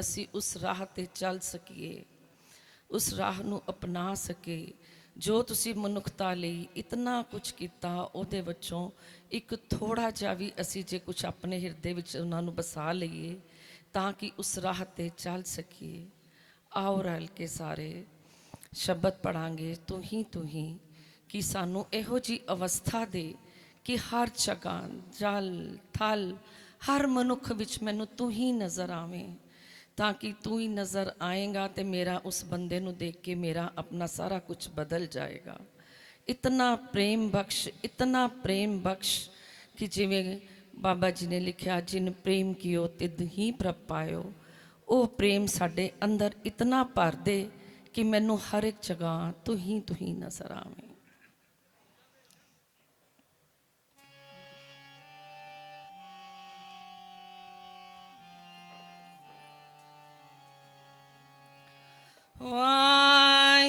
ਅਸੀਂ ਉਸ ਰਾਹ ਤੇ ਚੱਲ ਸਕੀਏ, ਉਸ ਰਾਹ ਨੂੰ ਅਪਣਾ ਸਕੇ ਜੋ ਤੁਸੀਂ ਮਨੁੱਖਤਾ ਲਈ ਇਤਨਾ ਕੁਝ ਕੀਤਾ, ਉਹਦੇ ਵਿੱਚੋਂ ਇੱਕ ਥੋੜਾ ਜਿਹਾ ਵੀ ਅਸੀਂ ਜੇ ਕੁਝ ਆਪਣੇ ਹਿਰਦੇ ਵਿੱਚ ਉਹਨਾਂ ਨੂੰ ਬਸਾ ਲਈਏ, ਤਾਂ ਕਿ ਉਸ ਰਾਹ ਤੇ ਚੱਲ ਸਕੀਏ। ਆਓ ਰਲ ਕੇ ਸਾਰੇ ਸ਼ਬਦ ਪੜਾਂਗੇ ਤੂੰ ਹੀ ਤੂੰ ਹੀ, ਕਿ ਸਾਨੂੰ ਇਹੋ ਜੀ ਅਵਸਥਾ ਦੇ ਕਿ ਹਰ ਜਗ੍ਹਾ, ਜਲ, ਥਲ, ਹਰ ਮਨੁੱਖ ਵਿੱਚ ਮੈਨੂੰ ਤੂੰ ਹੀ ਨਜ਼ਰ ਆਵੇਂ। ਤਾਂ ਕਿ ਤੂੰ ਹੀ ਨਜ਼ਰ ਆਏਗਾ ਤੇ ਮੇਰਾ ਉਸ ਬੰਦੇ ਨੂੰ ਦੇਖ ਕੇ ਮੇਰਾ ਆਪਣਾ ਸਾਰਾ ਕੁਝ ਬਦਲ ਜਾਏਗਾ। ਇਤਨਾ ਪ੍ਰੇਮ ਬਖਸ਼, ਇਤਨਾ ਪ੍ਰੇਮ ਬਖਸ਼ ਕਿ ਜਿਵੇਂ ਬਾਬਾ ਜੀ ਨੇ ਲਿਖਿਆ, ਜਿਨ ਪ੍ਰੇਮ ਕੀਓ ਤਿਦ ਹੀ ਪ੍ਰਭ ਪਾਇਓ ਉਹ ਪ੍ਰੇਮ ਸਾਡੇ ਅੰਦਰ ਇਤਨਾ ਭਰ ਦੇ ਕਿ ਮੈਨੂੰ ਹਰ ਇੱਕ ਜਗ੍ਹਾ ਤੂੰ ਹੀ ਤੂੰ ਹੀ ਨਜ਼ਰ ਆਵੇਂ। ਵਾਹਿਗੁਰੂ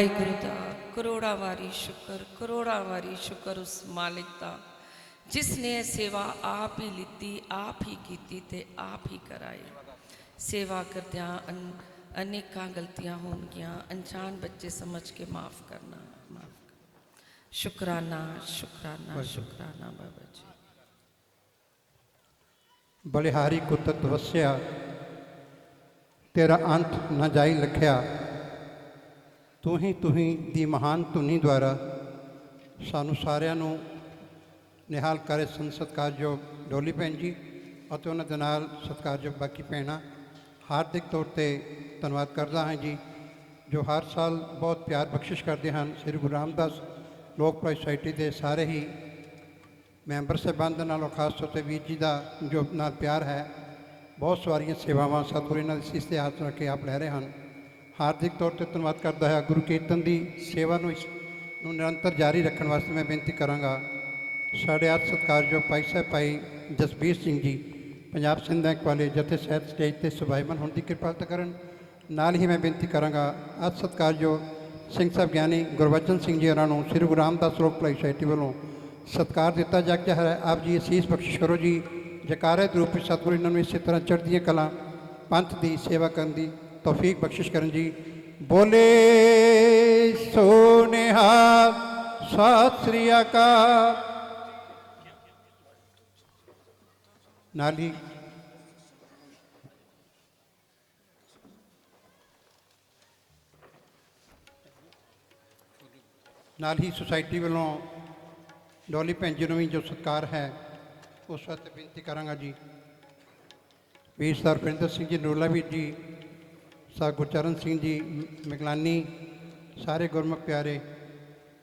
ਵਾਹਿਗੁਰੂ ਦਾ ਕਰੋੜਾਂ ਵਾਰੀ ਸ਼ੁਕਰ ਕਰੋੜਾਂ ਵਾਰੀ ਸ਼ੁਕਰ ਉਸ ਮਾਲਿਕ ਦਾ ਜਿਸ ਨੇ ਇਹ ਸੇਵਾ ਆਪ ਹੀ ਲਿੱਤੀ ਆਪ ਹੀ ਕੀਤੀ ਤੇ ਆਪ ਹੀ ਕਰਾਈ ਸੇਵਾ ਕਰਦਿਆਂ ਅਨ- ਅਨੇਕਾਂ ਗਲਤੀਆਂ ਹੋਣਗੀਆਂ ਅਣਜਾਣ ਬੱਚੇ ਸਮਝ ਕੇ ਮਾਫ ਕਰਨਾ ਮਾਫ ਸ਼ੁਕਰਾਨਾ ਸ਼ੁਕਰਾਨਾ ਸ਼ੁਕਰਾਨਾ ਬਾਬਾ ਜੀ ਬਲਿਹਾਰੀ ਕੁੱਤ ਤਵਸਿਆ ਤੇਰਾ ਅੰਤ ਨਾ ਜਾਈ ਲਖਿਆ ਤੂੰ ਹੀ ਤੂੰ ਹੀ ਦੀ ਮਹਾਨ ਧੁਨੀ ਦੁਆਰਾ ਸਾਨੂੰ ਸਾਰਿਆਂ ਨੂੰ ਨਿਹਾਲ ਕਰੇ ਸੰਸਤਕਾਰਯੋਗ ਡੋਲੀ ਭੈਣ ਜੀ ਅਤੇ ਉਹਨਾਂ ਦੇ ਨਾਲ ਸਤਿਕਾਰਯੋਗ ਬਾਕੀ ਭੈਣਾਂ। ਹਾਰਦਿਕ ਤੌਰ ਤੇ ਧੰਨਵਾਦ ਕਰਦਾ ਹਾਂ ਜੀ, ਜੋ ਹਰ ਸਾਲ ਬਹੁਤ ਪਿਆਰ ਬਖਸ਼ਿਸ਼ ਕਰਦੇ ਹਨ। ਸ੍ਰੀ ਗੁਰੂ ਰਾਮਦਾਸ ਲੋਕ ਭਲਾਈ ਸੁਸਾਇਟੀ ਦੇ ਸਾਰੇ ਹੀ ਮੈਂਬਰ ਸਾਹਿਬਾਨ ਦੇ ਨਾਲੋਂ ਖਾਸ ਤੌਰ ਤੇ ਵੀਰ ਜੀ ਦਾ ਜੋ ਨਾਲ ਪਿਆਰ ਹੈ, ਬਹੁਤ ਸਾਰੀਆਂ ਸੇਵਾਵਾਂ ਸਤਿਗੁਰੂ ਇਹਨਾਂ ਦੀ ਸਿਸ ਤੇ ਹੱਥ ਰੱਖ ਕੇ ਆਪ ਲੈ ਰਹੇ ਹਨ। ਹਾਰਦਿਕ ਤੌਰ ਤੇ ਧੰਨਵਾਦ ਕਰਦਾ ਹਾਂ ਗੁਰੂ ਕੀਰਤਨ ਦੀ ਸੇਵਾ ਨੂੰ ਇਸ ਨੂੰ ਨਿਰੰਤਰ ਜਾਰੀ ਰੱਖਣ ਵਾਸਤੇ ਮੈਂ ਬੇਨਤੀ ਕਰਾਂਗਾ। ਸਾਡੇ ਅੱਤ ਸਤਿਕਾਰਯੋਗ ਭਾਈ ਸਾਹਿਬ, ਭਾਈ ਜਸਬੀਰ ਸਿੰਘ ਜੀ, ਪੰਜਾਬ ਸਿੰਧ ਬੈਂਕ ਜਥੇ ਸਾਹਿਬ ਸਟੇਜ ਤੇ ਸੁਭਾਈਮਨ ਹੋਣ ਦੀ ਕਿਰਪਾਲਤਾ ਕਰਨ। ਨਾਲ ਹੀ ਮੈਂ ਬੇਨਤੀ ਕਰਾਂਗਾ ਅੱਤ ਸਤਿਕਾਰਯੋਗ ਸਿੰਘ ਸਾਹਿਬ ਗਿਆਨੀ ਗੁਰਬਚਨ ਸਿੰਘ ਜੀ ਉਹਨਾਂ ਨੂੰ, ਸ੍ਰੀ ਗੁਰੂ ਰਾਮਦਾਸ ਲੋਕ ਭਲਾਈ ਸੁਸਾਇਟੀ ਵੱਲੋਂ ਸਤਿਕਾਰ ਦਿੱਤਾ ਜਾ ਕੇ ਹੈ ਆਪ ਜੀ ਅਸੀਸ ਬਖਸ਼ ਕਰੋ ਜੀ। ਜਕਾਰੇ ਰੂਪ ਵਿੱਚ ਸਤਿਗੁਰੂ ਇਹਨਾਂ ਨੂੰ ਇਸੇ ਤਰ੍ਹਾਂ ਚੜ੍ਹਦੀਆਂ ਕਲਾ, ਪੰਥ ਦੀ ਸੇਵਾ ਕਰਨ ਦੀ ਤੌਫੀਕ ਬਖਸ਼ਿਸ਼ ਕਰਨ ਜੀ। ਬੋਲੇ, ਸੋਨੇਹਾ, ਸਤਿ ਸ੍ਰੀ ਅਕਾਲ। ਨਾਲ ਹੀ ਨਾਲ ਹੀ ਸੁਸਾਇਟੀ ਵੱਲੋਂ ਡੋਲੀ ਭੈਣ ਜੀ ਨੂੰ ਵੀ ਜੋ ਸਤਿਕਾਰ ਹੈ, ਉਸ ਵਾਸਤੇ ਬੇਨਤੀ ਕਰਾਂਗਾ ਜੀ। ਵੀਰ ਸਰ ਪ੍ਰਿੰਦਰ ਸਿੰਘ ਜੀ, ਨੂਰਲਾ ਵੀਰ ਜੀ ਸਰ ਗੁਰਚਰਨ ਸਿੰਘ ਜੀ ਮਿਗਲਾਨੀ, ਸਾਰੇ ਗੁਰਮੁਖ ਪਿਆਰੇ,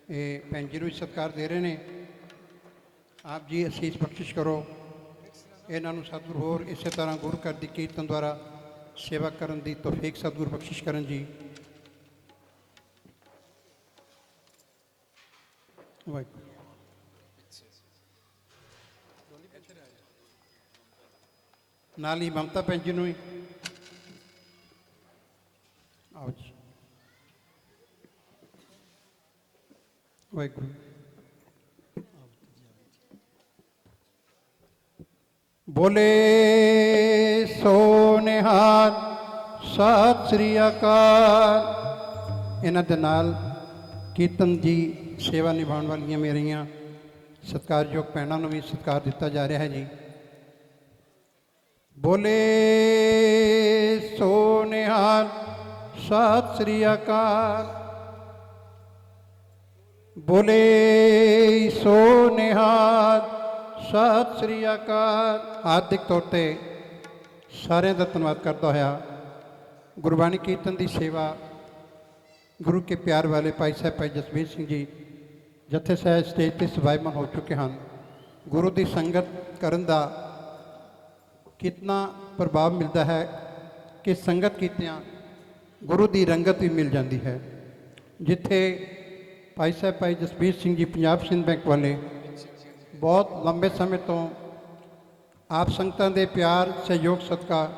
ਇਹ ਭੈਣ ਜੀ ਨੂੰ ਵੀ ਸਤਿਕਾਰ ਦੇ ਰਹੇ ਨੇ। ਆਪ ਜੀ ਅਸੀਸ ਬਖਸ਼ਿਸ਼ ਕਰੋ। ਇਹਨਾਂ ਨੂੰ ਸਤਿਗੁਰ ਹੋਰ ਇਸੇ ਤਰ੍ਹਾਂ ਗੁਰੂ ਘਰ ਦੀ ਕੀਰਤਨ ਦੁਆਰਾ ਸੇਵਾ ਕਰਨ ਦੀ ਤੌਫੀਕ ਸਤਿਗੁਰ ਬਖਸ਼ਿਸ਼ ਕਰਨ ਜੀ। ਵਾਹਿਗੁਰੂ। ਨਾਲ ਹੀ ਮਮਤਾ ਭੈਣ ਜੀ ਨੂੰ Ouch. Wait. बोले सोनेहान सत श्री अकाल इन्होंने कीर्तन जी, सेवा निभा वाली मेरिया सत्कारयोग भैनों भी सत्कार दिता जा रहा है जी बोले सोनेहान ਸਤਿ ਸ੍ਰੀ ਅਕਾਲ। ਬੋਲੇ ਸੋ ਨਿਹਾਲ ਸਤਿ ਸ੍ਰੀ ਅਕਾਲ। ਆਰਥਿਕ ਤੌਰ ਤੇ ਸਾਰਿਆਂ ਦਾ ਧੰਨਵਾਦ ਕਰਦਾ ਹੋਇਆ ਗੁਰਬਾਣੀ ਕੀਰਤਨ ਦੀ ਸੇਵਾ ਗੁਰੂ ਕੇ ਪਿਆਰ ਵਾਲੇ ਭਾਈ ਸਾਹਿਬ, ਭਾਈ ਜਸਵੀਰ ਸਿੰਘ ਜੀ, ਜਥੇ ਸਾਹਿਬ ਸਟੇਜ ਤੇ ਸਵਾਈਮਾਨ ਹੋ ਚੁੱਕੇ ਹਨ। ਗੁਰੂ ਦੀ ਸੰਗਤ ਕਰਨ ਦਾ ਕਿਤਨਾ ਪ੍ਰਭਾਵ ਮਿਲਦਾ ਹੈ ਕਿ ਸੰਗਤ ਕੀਤਿਆਂ ਗੁਰੂ ਦੀ ਰੰਗਤ ਵੀ ਮਿਲ ਜਾਂਦੀ ਹੈ। ਜਿੱਥੇ ਭਾਈ ਸਾਹਿਬ, ਭਾਈ ਜਸਬੀਰ ਸਿੰਘ ਜੀ ਪੰਜਾਬ ਸਿੰਧ ਬੈਂਕ ਵਾਲੇ ਬਹੁਤ ਲੰਬੇ ਸਮੇਂ ਤੋਂ ਆਪ ਸੰਗਤਾਂ ਦੇ ਪਿਆਰ, ਸਹਿਯੋਗ ਸਦਕਾ